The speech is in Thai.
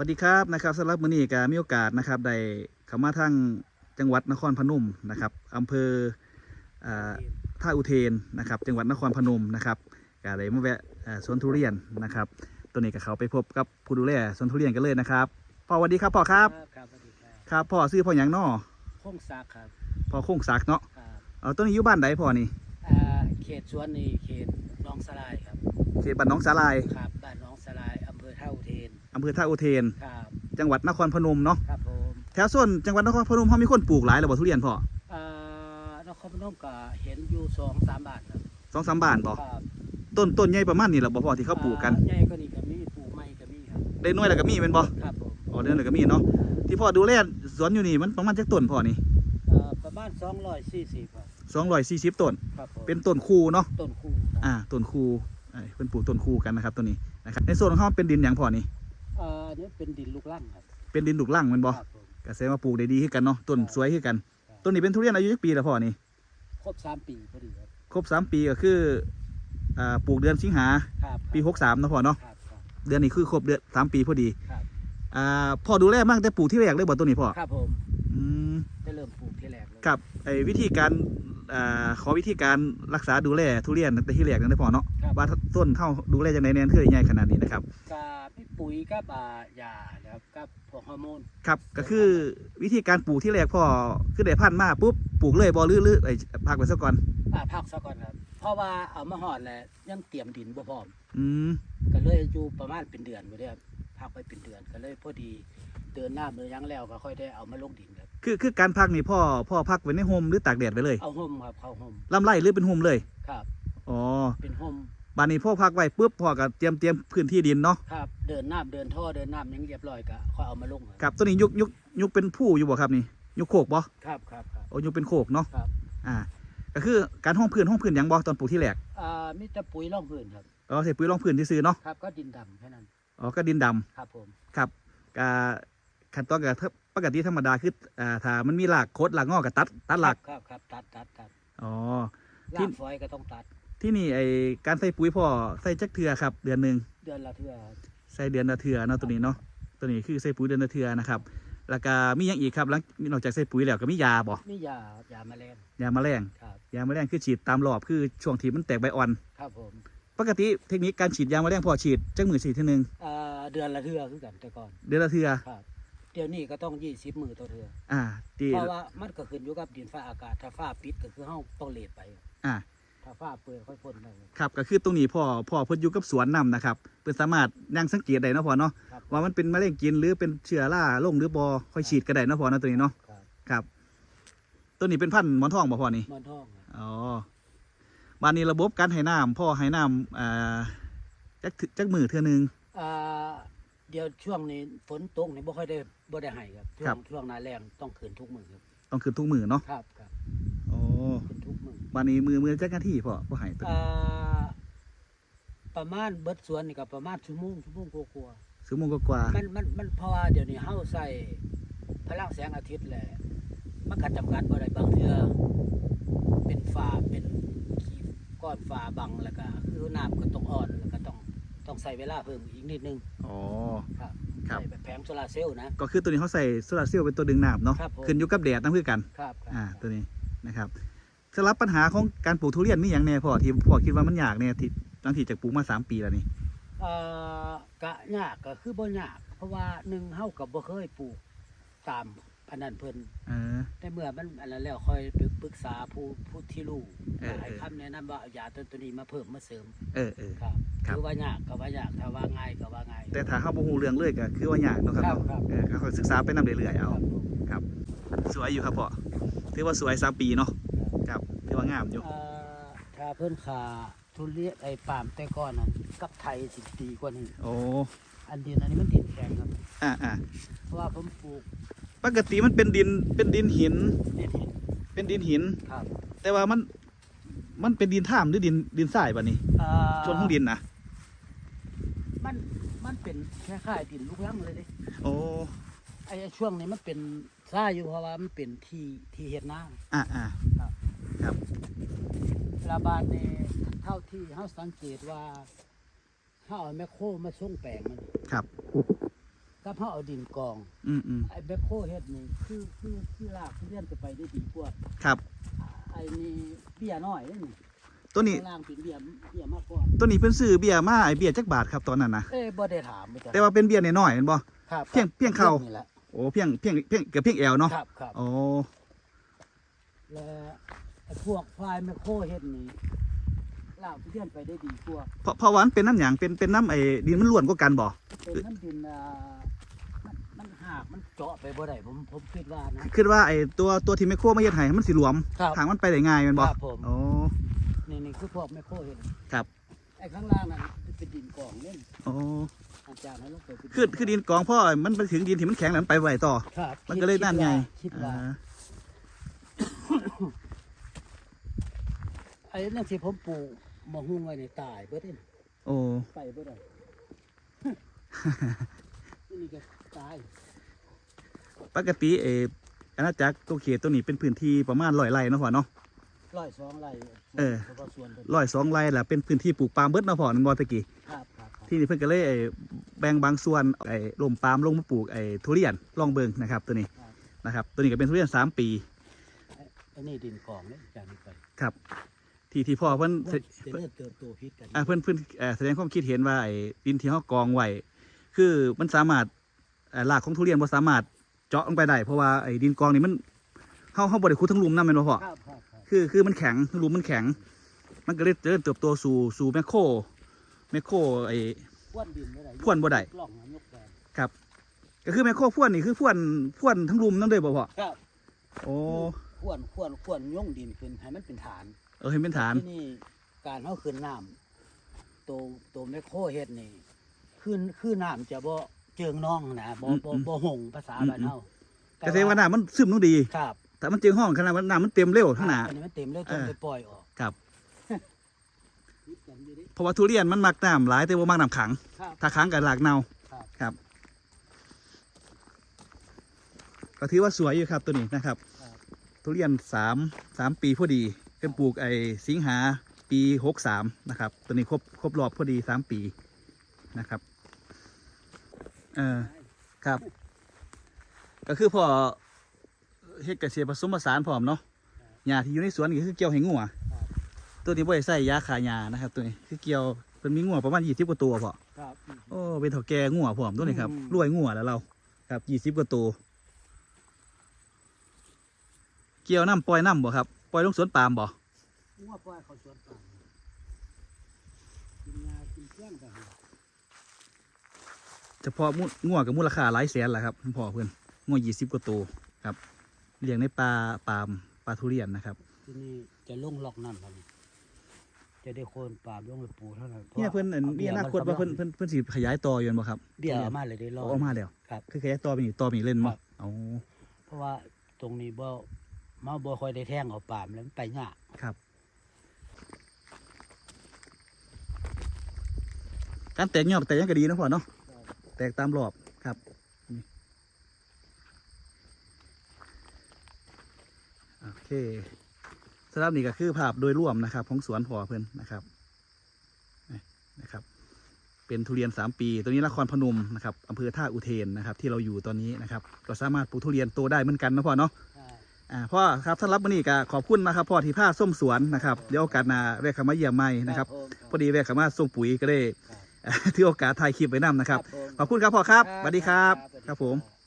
สวัสดีครับนะครับสำหรับมื้อนี้ก็มีโอกาสนะครับได้เข้ามาทางจังหวัดนครพนมนะครับอำเภออ่าท่าอุเทนนะครับ จังหวัดนครพนมนะครับก็ได้มาแวะอ่าสวนทุเรียนนะครับ ตัวนี้ก็เขาไปพบกับผู้ดูแลสวนทุเรียนกันเลยนะครับพ่อสวัสดีครับพ่อครับครับสวัสดีครับครับพ่อซื้อพ่อหยังน้อโค้งซักครับพ่อโค้งศักดิ์เนาะครับเอาตัวนี้อยู่บ้านใดพ่อนี่อ่าเขตสวนนี่เขตหน้องสลายครับเขตบ้านหน้องสาลายครับบ้าน อุเทนอำเภอท่าอุเทน ครับ จังหวัดนครพนมเนาะ ครับผมแถวส่วนจังหวัดนครพนมเขามีคนปลูกหลายแล้วบ่ทุเรียนพ่ออ่านครพนมก็เห็นอยู่สองสามบาทครับสองสามบาทบ่ครับต้นต้นใหญ่ประมาณนี้แหละบ่พ่อที่เขาปลูกกัน อ่ใหญ่ก็นี่ก็มีปลูกไม้ก็มีครับ ได้หน้อยแล้วก็มีเป็นบ่ครับผมอ๋อเดือนแล้วก็มีเนาะ ที่พ่อดูแลสวนอยู่นี่มันประมาณจักต้นพ่อนี่เอ่อประมาณ240ครับ240ต้น ครับผมเป็นต้นคูเนาะ ต้นคู่ครับอ่าต้นคูเอ้ยเพิ่นปลูกต้นคูกันนะครับตัวนี้นะครับในส่วนของเขาเป็นดินหยังพ่อนี่ เอ่ออันนี่เป็นดินลูกลังครับเป็นดินดุกลั่งแมันบ่ครับผม ก็แสดงว่าปลูกได้ดีขึ้นกันเนาะต้นสวยขึ้นกัน ครับ ต้นนี้เป็นทุเรียนอายุจักปีแล้วพ่อนี่ครบสามปีพอดีครับครบสามปีก็คืออ่าปลูกเดือนสิงหาครับปี63เนาะพ่อเนาะครับครับ เดือนนี้คือครบเดือนสามปีพอดีครับ อ่าพ่อดูแลมากแต่ปลูกที่แรกเลยบ่ตัวนี้พ่อครับผมอืมได้เริ่มปลูกที่แรกเลยกับไอ้วิธีการอ่าขอวิธีการรักษาดูแลทุเรียนตั้งแต่ที่แรกนั่นได้พอเนาะครับว่าต้นเท่าดูแลจังไดแน่นคือใหญ่ขนาดนี้นะครับกับ พี่ปุ๋ยกับอ่ายานะครับกับพวกฮอร์โมน ครับก็คือวิธีการปลูกที่แรกพ่อคือได้พันธุ์มาปุ๊บปลูกเลยบ่ลื้อลื้อไอ้พักไว้ซะก่อนอ่าพักซะก่อนครับ เพราะว่าเอามาหอดแล้วยังเตรียมดินบ่พร้อม อืมก็เลยอยู่ประมาณเป็นเดือนไปเด้ครับพักไปเป็นเดือนก็เลยพอดีเดินหน้ามือยังแล้วก็ค่อยได้เอามาลงดินครับคือคือการพักนี่พ่อพ่อพักไว้ในโฮมหรือตากแดดไว้เลยเอาห่มครับเข้าห่มลำไรหรือเป็นโฮมเลยครับ อ๋อเป็นห่ม บานนี้พ่อพักไว้ปุ๊บพ่อก็เตรียมเตรียมพื้นที่ดินเนาะครับ เดินน้ำเดินท่อเดินน้ำยังเรียบร้อยก็ค่อยเอามาลงครับตัวนี้ยุกยุกยุกเป็นผู้อยู่บ่ครับนี่ยุกโคกบ่ครับครับครับโอ้ยุกเป็นโคกเนาะครับอ่า ก็คือการห้องพื้นห้องพื้นหยังบ่ตอนปลูกที่แรกอ่ามีแต่ปุ๋ยร่องพื้นครับอ๋อใส่ปุ๋ยรองพื้นที่ซื้อๆเนาะครับก็ดินดำแค่นั้นอ๋อก็ดินดำครับผมครับกาขั้นตอนกับปกติธรรมดาคืออ่าถ้ามันมีหลากโคดหลากงอกกับตัดตัดหลากครับครับตัดตัดตัดอ๋อรากฝอยก็ต้องตัด ที่นี่ไอการใส่ปุ๋ยพ่อใส่จักเทือครับ เดือนหนึ่งเดือนละเทื่อใส่เดือนละเทือเนาะตัวนี้เนาะตัวนี้คือใส่ปุ๋ยเดือนละเทือนะครับแล้วก็มีอย่างอีกครับหลังนอกจากใส่ปุ๋ยแล้วก็มียาบ่มียายาแมลงยาแมลงครับ ยาแมลงคือฉีดตามรอบคือช่วงที่มันแตกใบอ่อน ครับผมปกติเทคนิคการฉีดยาแมลงพ่อฉีดจักมือฉีดทีหนึ่งอ่าเดือนละเทื่อคือกันแต่ก่อนเดือนละเทือครับ เดี๋ยวนี้ก็ต้องยี่สิบมือต่อเทื่ออ่าดีเพราะว่ามันก็ขึ้นอยู่กับดินฟ้าอากาศถ้าฟ้าปิดก็คือเฮาต้องเลดไป อ่า ถ้าฟ้าเปิดค่อยพ่นได้ครับก็คือตรงนี้พ่อพ่อเพิ่นอยู่กับสวนนำนะครับเพิ่นสามารถยังสังเกตได้เนาะพ่อเนาะครับ ว่ามันเป็นมะเร็งกินหรือเป็นเชื้อราลงหรือบ่ค่อยฉีดก็ได้เนาะพ่อเนาะตัวนี้เนาะครับครับตัวนี้เป็นพันธุ์หมอนทองบ่พ่อนี่มันท้องครับอ๋อบ้านนี้ระบบการให้น้ำพ่อให้น้ำอ่าจักถึจักมือเทื่อหนึง อ่าเดี๋ยวช่วงนี้ฝนตกนี่บ่ค่อยได้บ่ได้ให้ครับช่ครัวบงช่วงหน้าแล้งต้องขึ้นทุกมือครับต้องขึ้นทุกมือเนาะครับครับ อ๋อขึ้นทุกมือบ้านนี้มือมือจักหน้าที่พ่อพ่อให้ตัวอ่าประมาณเบิดสวนนี่ก็ประมาณชั่วโมงชั่วโมงกว่าๆชั่วโมงกว่ามันมันมันเพราะว่าเดี๋ยวนี้เฮาใส่พลังแสงอาทิตย์แหละมันก็จำกัดบ่ได้บางเทื่อเป็นฟ้าเป็นขีก้อนฟ้าบังแล้วก็คือน้ำก็ต้องอ่อนแล้วก็ต้องต้องใส่เวลาเพิ่มอีกนิดนึงๆอ๋อ ครับครับ ใส่แบบแผงโซลาร์เซลล์นะ ก็คือตัวนี้เขาใส่โซลาร์เซลล์เป็นตัวดึงน้ำเนาะครับผม ขึ้นอยู่กับแดดนั่นคือกัน ครับครับอ่าตัวนี้ นะครับสำหรับปัญหาของการปลูกทุเรียนมีอย่างแน่พ่อที่พ่อคิดว่ามันยากเนี่ยที่ตั้งที่จากปลูกมาสามปีแล้วนี่เอ่อกะยากก็คือบ่ยาก เพราะว่าหนึ่งเฮาก็บ่เคยปลูกตามอันนั้นเพิ่นเออ แต่เมื่อมันอันนั้นแล้วค่อยไปปรึกษาผู้ผู้ที่รู้เออ ให้เออคำแนะนำว่าเอายาตัวตัวนี้มาเพิ่มมาเสริมเออเออ ครับครับคือว่ายากก็ว่ายากถ้าว่าง่ายก็ว่าง่าย แต่ถ้าเขาบ่ฮู้เรื่องเลยก็คือว่ายากเนาะครับครับเนาะครับ เออเขาก็ศึกษาไปนำเรื่อยๆเอา ครับผมสวยอยู่ครับพ่อ ถือว่าสวยสามปีเนาะครับถือว่างามอยู่เอ่อถ้าเพิ่นขาทุเรียนไอ้ปาล์มแต่ก่อนนั้นกับไทยสิดีกว่านี้โอ้อันดินอันนี้มันดินแข็งครับอ่าอ่าเพราะว่าผมปลูกปกติมันเป็นดินเป็นดินหิน ดินหินเป็นดินหิน ครับแต่ว่ามันมันเป็นดินท่ามหรือดินดินทรายป่ะนี่เอ่อช่วงของดินนะมันมันเป็นคล้ายๆดินลูกรังเลยเดิโอ้ไอ้ช่วงนี้มันเป็น ทรายอยู่เพราะว่ามันเป็นที่ที่เฮ็ดนาอ่าอ่าเวลาบานนี่เท่าที่เฮาสังเกตว่าเฮาเอาแมคโครมาส่งแปลงมันครับกกับเฮาเอาดินกอง อืมอืมไอ้แบคโคเฮ็ดนี่คือคือคือลากทุเรียนจะไปได้ดีกว่าครับ ไอ้นี่เบี้ยน้อยเด้นี่ตัวนี้ข้างล่างเป็นเบี้ยเบี้ยมากกว่าตัวนี้เพิ่นซื้อเบียร์มาไอเบียร์จักบาทครับตอนนั้นนะเอ้ยบ่ได้ถามบ่จ้ะแต่ว่าเป็นเบียร์น้อยๆแม่นบ่ ครับเพียงเพียงเข้านี่แหละ โอ้เพียงเพียงเพียงเกือบเพียงแอวเนาะครับครับโอ้และไอ้พวกไฟล์แมคโครเฮ็ดนี่ลากทุเรียนไปได้ดีกว่าเพราะเพราะว่ามันเป็นน้ำหยังเป็นเป็นน้ำไอ้ดินมันล้วนกว่ากันบ่เป็นน้ำดินอ่ามันมันหากมันเจาะไปบ่ได้ผมผมคิดว่านะ คิดว่าไอ้ตัวตัวที่แมคโครมาเฮ็ดให้มันสิหลวมครับทางมันไปได้ง่ายแม่นบ่ครับผม โอ้ นี่นี่คือพวกแมคโครเฮ็ดครับ ไอ้ข้างล่างนั่นเป็นดินกองเล่นโอ้ อาจารย์ให้ลงไปเป็นคือคือดินกองพ่อมันไปถึงดินที่มันแข็งแล้วมันไปไหวต่อ ครับมันก็เลยนั่นไงคิดว่าอ่าไอ้นั่นที่ผมปลูกมะฮุ่งไว้ในตายเบิดเด้โอ้ไปเบิดได้นี่ก็ตายปกติเอออาณาจักรตัวเขตตัวนี้เป็นพื้นที่ประมาณร้อยไร่เนาะพ่อเนาะ ร้อยสองไร่เออฉพาะส่วนเป็น ร้อยสองไร่แหละเป็นพื้นที่ปลูกปาล์มเบิดเนาะพ่อนึงบ่ตะกี้ครับครับครับ ที่นี่เพิ่นก็เลยไอ้แบ่งบางส่วนไอ้ลมปาล์มลงมาปลูกไอ้ทุเรียนลองเบิ่งนะครับ ตัวนี้นะครับ ตัวนี้ก็เป็นทุเรียนสามปีไอ้นี่ดินกองเนี่ยจากนี้ไปครับ ที่ที่พ่อเพิ่นจะเริ่มเติบโตพิษกันอ่าเพิ่นเพิ่นเอ่อแสดงความคิดเห็นว่าไอ้ดินที่เฮากองไว้คือมันสามารถเอ่อรากของทุเรียนบ่สามารถเจาะลงไปได้เพราะว่าไอ้ดินกองนี่มันเฮาเฮาบ่ได้ขุดทั้งหลุมนำแม่นบ่พ่อ ครับครับครับคือคือมันแข็งทั้งหลุมมันแข็ง มันก็เลยเจริญเติบโตสู่สู่แมคโคร แมคโครไอ้พ่วนดินไม่ได้พ่วนบ่ได้กล่องยกแบนครับ ก็คือแมคโครพ่วนนี่คือพ่วนพ่วนทั้งหลุมนำเลยบ่พ่อครับโอ้พ่วนพ่วนพ่วนย่งดินขึ้นให้มันเป็นฐาน เออเห็นเป็นฐานที่นี่การเขาขึ้นน้ำตัวตัวแมคโครเฮ็ดนี่ขึ้นขึ้นน้ำจะบ่เจิงน่องนะบ่บ่บ่หงภาษาบ้านเฮาก็แสดงว่าน้ำมันซึมลงดี ครับแต่มันเจึงห้องขนาดมันน้ำมันเต็มเร็วทั้งหนาอันนี้มันเต็มแล้วต้องเออไปปล่อยออกครับ คิดกันอยู่ดิ เพ ราะว่าทุเรียนมันมักน้ำหลายแต่ว่ามักน้ำขัง ครับ ถ้าขังกับหลากเน่าครับ ครับก็ถือว่าสวยอยู่ครับตัวนี้นะครับ ครับ ทุเรียนสามสามปีพอดีเพิ่นปลูกไอ้สิงหาปีหกสามนะครับตัวนี้ครบครบรอบพอดีสามปีนะครับเออครับ ก็คือพอเฮ็ดเกษตรผสมผสานพร้อมเนาะหญ้าที่อยู่ในสวนนี่คือเกี่ยวให้งัว ตัวนี้บ่ได้ใส่ยาฆ่าหญ้านะครับ ตัวนี้คือเกี่ยวเพิ่นมีงัวประมาณยี่สิบกว่าตัวพอครับ โอ้เป็นเถ่าแก่งัวพร้อมตัวนี้ครับอืม รวยงัวแล้วเรา ครับยี่สิบกว่าตัวเกี่ยวน้ำปล่อยน้ำบ่ครับปล่อยลงสวนปาล์มบ่งัวปล่อยเขาสวนปาล์มกินยากินเครื่องกันเฉพาะมุงัวกับมูลค่าหลายแสนแหละครับคุณพ่อเพื่อนงัวยี่สิบกว่าตัวครับเลี้ยงในปลาปาล์มปลาทุเรียนนะครับ ที่นี่จะลงล็อกนั่นครับนี่ จะได้โคนปาล์มลงไปปลูกเท่านั้นพราะเนี่ยเพื่อนอันอามีบี้ยอนาคตว่าเพื่อนเพื่อนเพื่อนสิขยายต่ออยู่บ่ครับเบี้ยเอามาเลยได้รอเอาออกมาแล้วครับ คือขยายต่อไปนี่ต่อไปนี่เล่นคบ่รับเอาเพราะว่าตรงนี้บ่มาบ่ค่อยได้แท่งเอาปาล์มแล้วมันไปยากครับ การแตกยอดแตกยังก็ดีนะพ่อเนาะแตกตามรอบครับนี่โอเค สำหรับนี่ก็คือภาพโดยรวมนะครับ ของสวนพอเพื่อนนะครับนี่นะครับ เป็นทุเรียนสามปี ตัวนี้นครพนมนะครับอำเภอท่าอุเทนนะครับ ที่เราอยู่ตอนนี้นะครับ ก็สามารถปลูกทุเรียนโตได้เหมือนกันนะพ่อเนาะอ่าพ่อครับท่านรับวันนี้ก็ขอบคุณนะครับพ่อที่พาส้มสวนนะครับเดี๋ยวโอกาสหน้าแวะเข้ามาเยี่ยมใหม่นะครับผมพอดีแวะเข้ามาส่งปุ๋ยก็ได้ครับถือโอกาสถ่ายคลิปไว้นํนะครับผมขอบคุณครับพ่อครับครับสวัสดีครับสวัสดีครับผมครับ